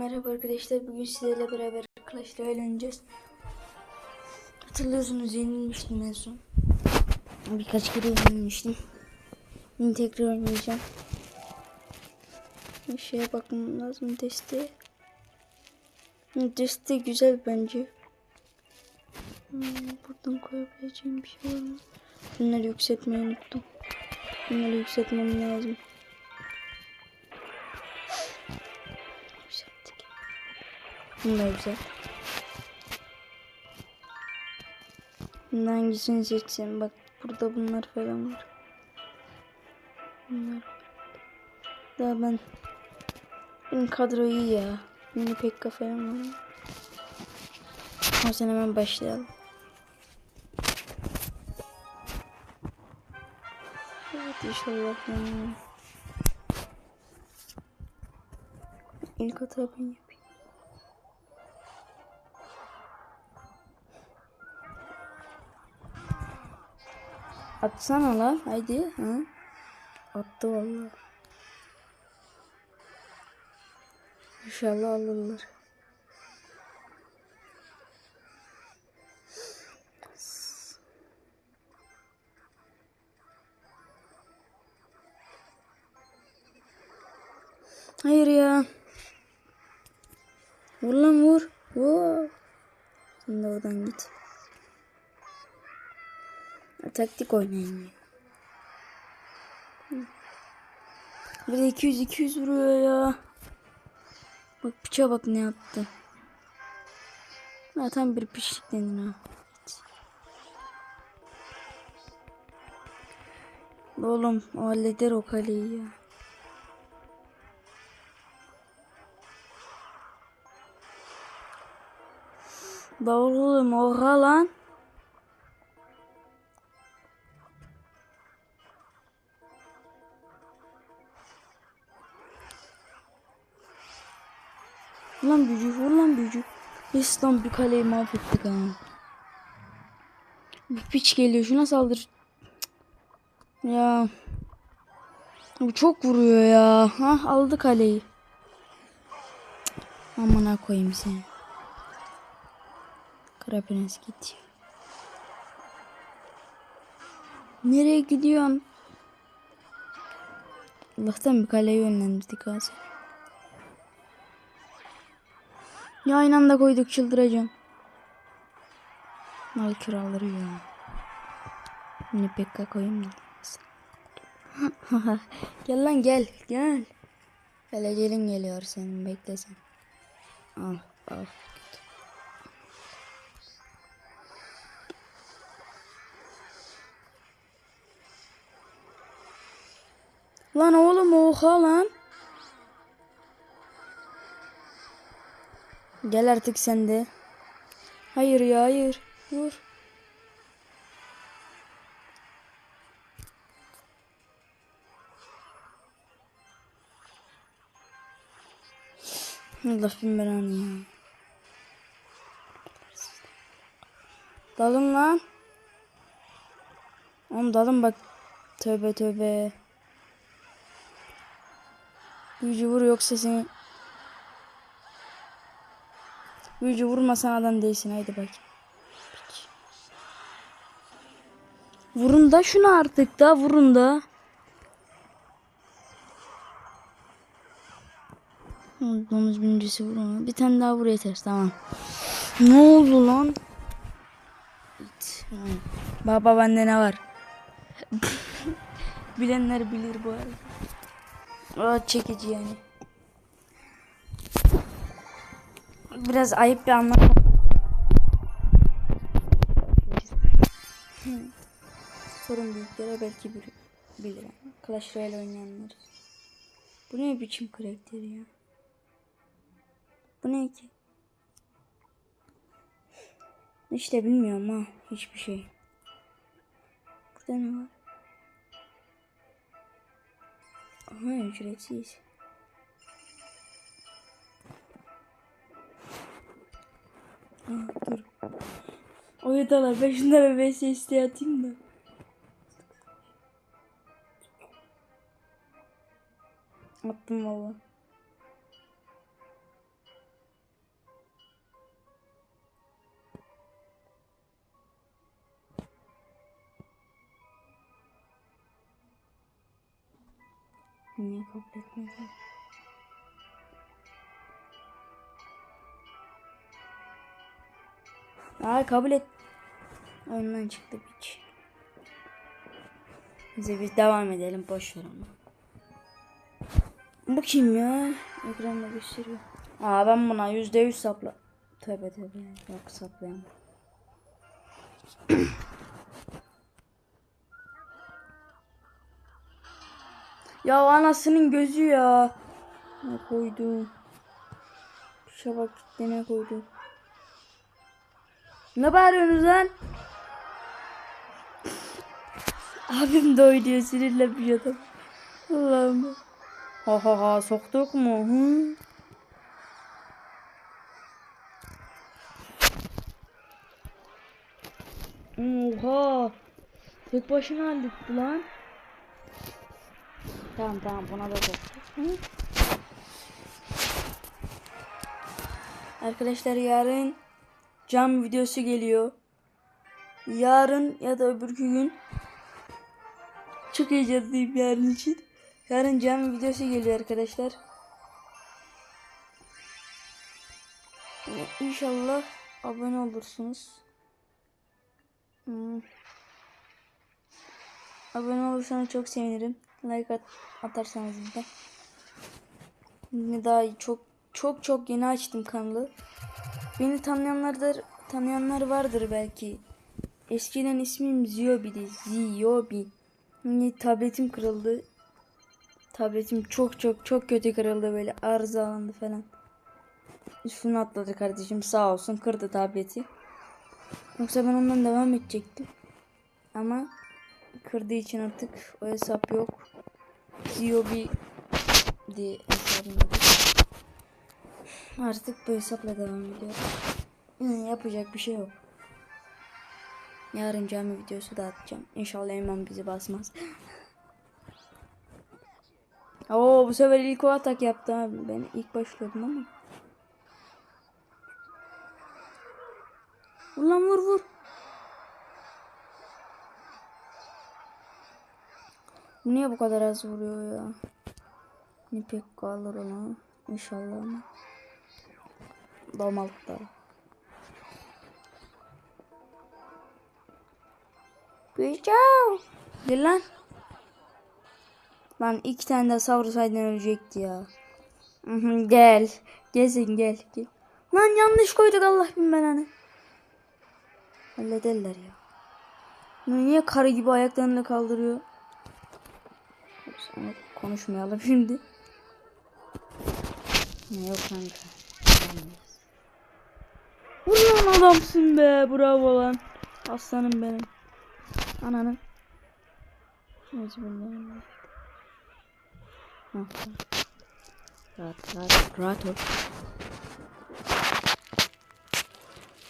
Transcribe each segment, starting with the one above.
merhaba arkadaşlar. Bugün sizlerle beraber Clash Royale oynayacağız. Hatırlıyorsunuz yenilmiştim en son. Birkaç kere yenilmiştim. Şimdi tekrar oynayacağım. Bir şeye bakmam lazım testi. Testi güzel bence. Hmm, buradan koyabileceğim bir şey var mı? Bunları yükseltmeyi unuttum. Bunları yükseltmem lazım. Bunlar güzel. Bundan hangisini seçsem? Bak burada bunlar falan var. Bunlar. Daha ben benim kadro iyi ya. Mini pekka falan var. O zaman hemen başlayalım. Evet inşallah. Yani. İlk hata ben. Atsana la haydi. Ha? Attı vallahi. İnşallah alırlar. Hayır ya. Vur lan vur. Vur. Sen de oradan git. Taktik oynayın. Bir de 200 200 vuruyor ya. Bak bıçağa bak ne yaptı. Tam bir pişlik denir ha. Oğlum o halleder o kaleyi ya. Da oğlum oha lan. Lan büyücü vur lan büyücü. Biz lan bir kaleyi mahvettik ha. Bir piç geliyor şuna saldır. Ya. Bu çok vuruyor ya. Ha aldı kaleyi. Cık. Amına koyayım seni. Krapines git. Nereye gidiyorsun? Allah'tan bir kaleye yönlendirdik ha. Ya aynı anda koyduk çıldıracağım. Mal kiraları ya. Yine pekka koyayım da. gel lan gel gel. Gelecelin geliyor senin bekle sen. Al al. Lan oğlum oha lan. Gel artık sen de. Hayır ya hayır. Vur. Allah bin belanı ya. Dalın lan. Oğlum dalın bak. Tövbe tövbe. Büyücü vur yoksa seni Büyücü vurmasan adam değilsin. Haydi bak. Vurun da şunu artık da vurun da. Domuz birincisi vur onu. Bir tane daha vur yeter. Tamam. Ne oldu lan? Baba bende ne var? Bilenler bilir bu arada. Aa, çekici yani. Biraz ayıp bir anlam. Sorun büyüklere belki bir bilir ama Clash Royale oynayanlar. Bu ne biçim karakter ya? Bu ne ki? İşte bilmiyorum ha hiçbir şey. Burada ne var? Aha ücretsiz. Dur. O yatalar ben bir VSS atayım da. Attım valla. Niye kabul etmiyorsun? Ay kabul et. Ondan çıktı piç. Neyse biz devam edelim. Boş ver onu. Bu kim ya? Ekranda gösteriyor. Aa ben buna yüzde yüz sapla. Tövbe tövbe. Yok saplayamam. ya anasının gözü ya. Ne koydu? Şuna bak ne koydu. Ne bağırıyorsunuz lan? Abim de oynuyor sinirlenmiş adam. Allah'ım. Ha ha ha soktuk mu? Hı? Oha. Tek başına halletti lan. Tamam tamam buna da soktuk. Arkadaşlar yarın cam videosu geliyor. Yarın ya da öbürkü gün çok heyecanlıyım yarın için. Yarın cam videosu geliyor arkadaşlar. İnşallah abone olursunuz. Hmm. Abone olursanız çok sevinirim. Like at atarsanız bir de. Daha çok çok çok yeni açtım kanalı. Beni tanıyanlardır, tanıyanlar vardır belki. Eskiden ismim Ziyobi'di. Ziyobi. Tabletim kırıldı. Tabletim çok çok çok kötü kırıldı böyle arızalandı falan. Üstüne atladı kardeşim sağ olsun kırdı tableti. Yoksa ben ondan devam edecektim. Ama kırdığı için artık o hesap yok. Ziyobi diye hesabım. Artık bu hesapla devam ediyor. Yani yapacak bir şey yok. Yarın cami videosu da atacağım. İnşallah imam bizi basmaz. Oo bu sefer ilk o atak yaptı abi. Ben ilk başlıyordum ama. Vur lan vur vur. Niye bu kadar az vuruyor ya? Ne pek kalır ona. İnşallah ama. Domaltı. Güzel. Gel lan. Lan iki tane de savursaydın ölecekti ya. Gel. Gezin gel. gel. Lan yanlış koyduk Allah bin belanı. Hallederler ya. Bunu niye karı gibi ayaklarını kaldırıyor? Sana konuşmayalım şimdi. Ne yok kanka. Vur lan adamsın be. Bravo lan. Aslanım benim. Ananı. Bismillahirrahmanirrahim. Hah, tamam. Rahat rahat rahat ol.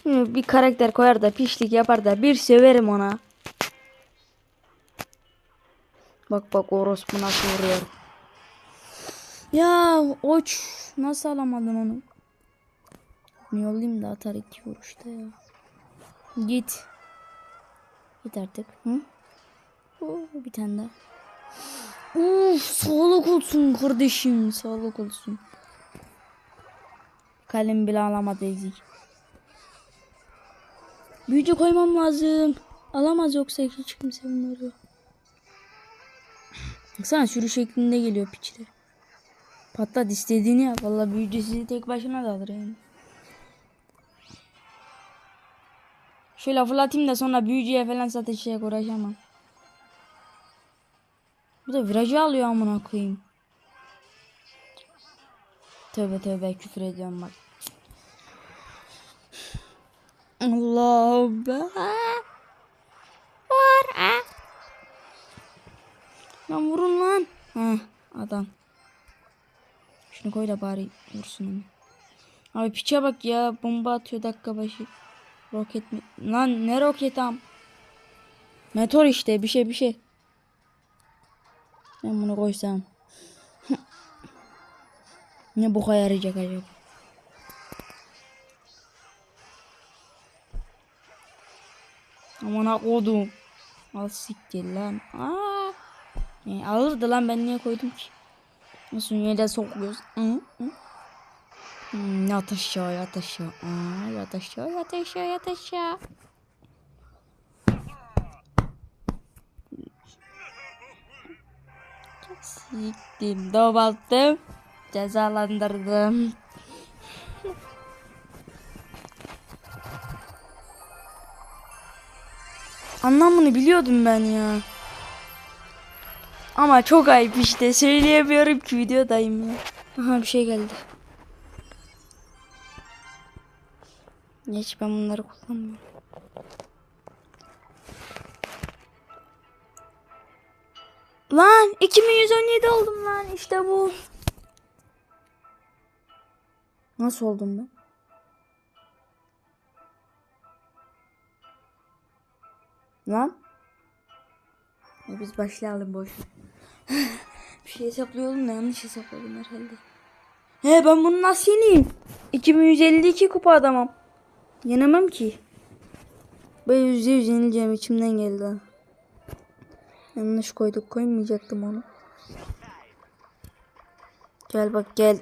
Bir karakter koyar da pişlik yapar da bir severim ona. Bak bak orospu nasıl vuruyor. Ya oç nasıl alamadın onu? Bunu yollayayım da atar iki vuruşta ya. Git. Git artık. Hı? Oo, bir tane daha. Uf, sağlık olsun kardeşim. Sağlık olsun. Kalem bile alamadı ezik. Büyücü koymam lazım. Alamaz yoksa hiç kimse bunları. Baksana sürü şeklinde geliyor piçler. Patlat istediğini yap. Valla büyücü sizi tek başına da alır yani. Şöyle fırlatayım da sonra büyücüye falan şey uğraşamam. Bu da virajı alıyor amına koyayım. Tövbe tövbe küfür ediyorum bak. Allah. Var ha. Lan vurun lan. Ha adam. Şunu koy da bari vursun onu. Abi piçe bak ya bomba atıyor dakika başı. Roket mi? Lan ne roket am? Meteor işte bir şey bir şey. Ben bunu koysam. ne bu yarayacak acaba? Aman kodum. Al siktir lan. Aa. E, alırdı lan ben niye koydum ki? Nasıl yere sokuyoruz? Hı? Hı? Hmm, yat aşağı yat aşağı. Aa, yat aşağı yat aşağı yat aşağı. Siktim, dobalttım, cezalandırdım. Anlamını biliyordum ben ya. Ama çok ayıp işte. Söyleyemiyorum ki videodayım ya. Aha bir şey geldi. Geç ben bunları kullanmıyorum. Lan 2117 oldum lan işte bu. Nasıl oldum ben? Lan. Ya biz başlayalım boş. bir şey hesaplıyorum da yanlış hesapladım herhalde. He ben bunu nasıl yeneyim? 2152 kupa adamım. Yenemem ki. Ben yüzde yüz yenileceğim içimden geldi. Yanlış koyduk koymayacaktım onu. Gel bak gel.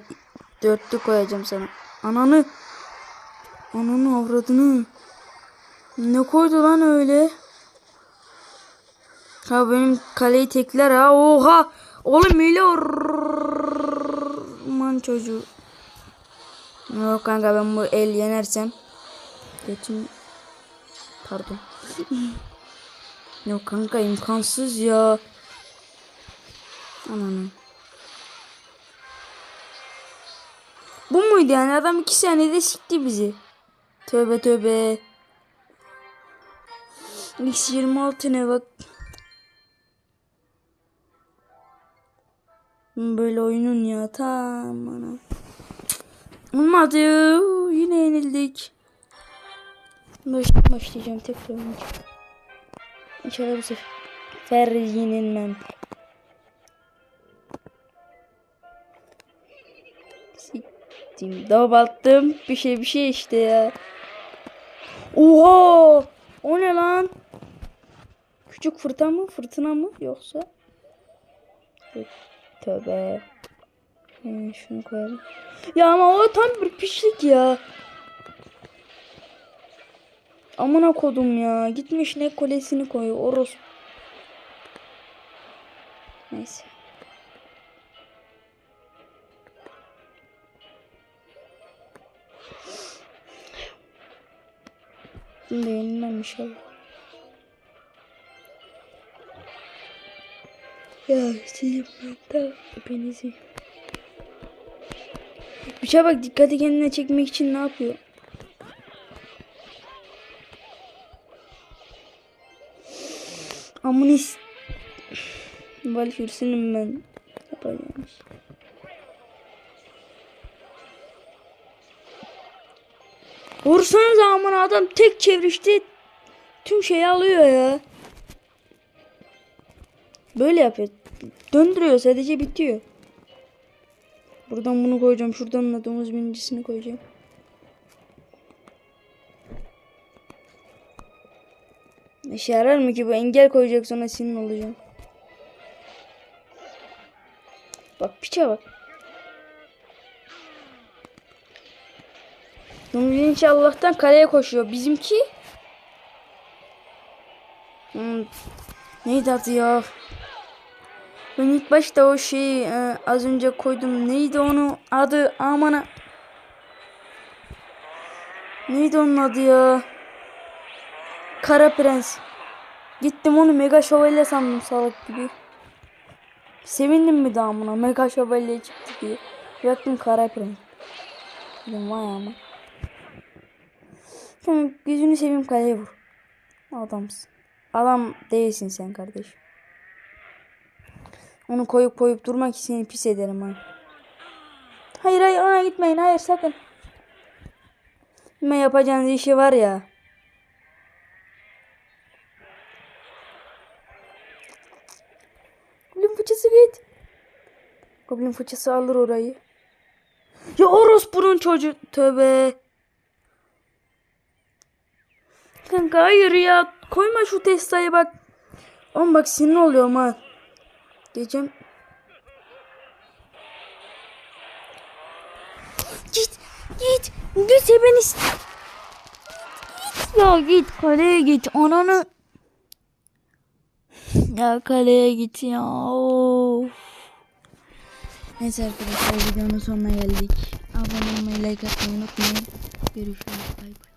Dörtlü koyacağım sana. Ananı. Ananı avradını. Ne koydu lan öyle? Ha benim kaleyi tekler ha. Oha. Oğlum öyle orman çocuğu. Yok kanka ben bu el yenersem. Geçin. Pardon. Yok kanka imkansız ya. Ananı. Bu muydu yani adam iki saniyede sikti bizi. Tövbe tövbe. X26 ne bak. Böyle oyunun ya tamam. Olmadı. Yine yenildik. Baştan başlayacağım tekrar oynayacağım. İnşallah bu sefer yenilmem. Siktim. Dabalttım. Bir şey bir şey işte ya. Oha! O ne lan? Küçük fırtına mı? Fırtına mı? Yoksa? Tövbe. Ee, şunu koyalım. Ya ama o tam bir pişlik ya. Amına kodum ya. Gitmiş ne kolesini koyuyor. Oros. Neyse. Şimdi de yenilmem inşallah. Ya ben de hepinizi. Bir şey bak dikkati kendine çekmek için ne yapıyor? Amunis. Valkürsünüm ben. Yapacağım. Vursanız aman adam tek çevirişte tüm şeyi alıyor ya. Böyle yapıyor. Döndürüyor sadece bitiyor. Buradan bunu koyacağım. Şuradan da domuz birincisini koyacağım. İşe yarar mı ki bu engel koyacak sonra senin olacağım. Bak piçe bak. Birinci Allah'tan kaleye koşuyor. Bizimki Hmm, neydi adı ya? Ben ilk başta o şeyi e, az önce koydum. Neydi onu adı? Amana. Neydi onun adı ya? Kara Prens. Gittim onu Mega Şövalye sandım salak gibi. Sevindim mi damına Mega Şövalye çıktı diye. Baktım Kara Prens. Dedim vay ama. Sen gözünü seveyim kaleye vur. Adamsın. Adam değilsin sen kardeşim. Onu koyup koyup durmak ki seni pis ederim ha. Hayır hayır ona gitmeyin hayır sakın. Ne yapacağınız işi var ya. fıçısı git. Goblin fıçısı alır orayı. Ya orospunun çocuğu. Tövbe. Kanka hayır ya. Koyma şu testayı bak. On bak sinir oluyorum ha. Diyeceğim. Git. Git. Git ben ist. Git ya git kaleye git. Ananı. Ya kaleye git ya. Of. Neyse arkadaşlar videonun sonuna geldik. Abone olmayı, like atmayı unutmayın. Görüşürüz. Bay bay.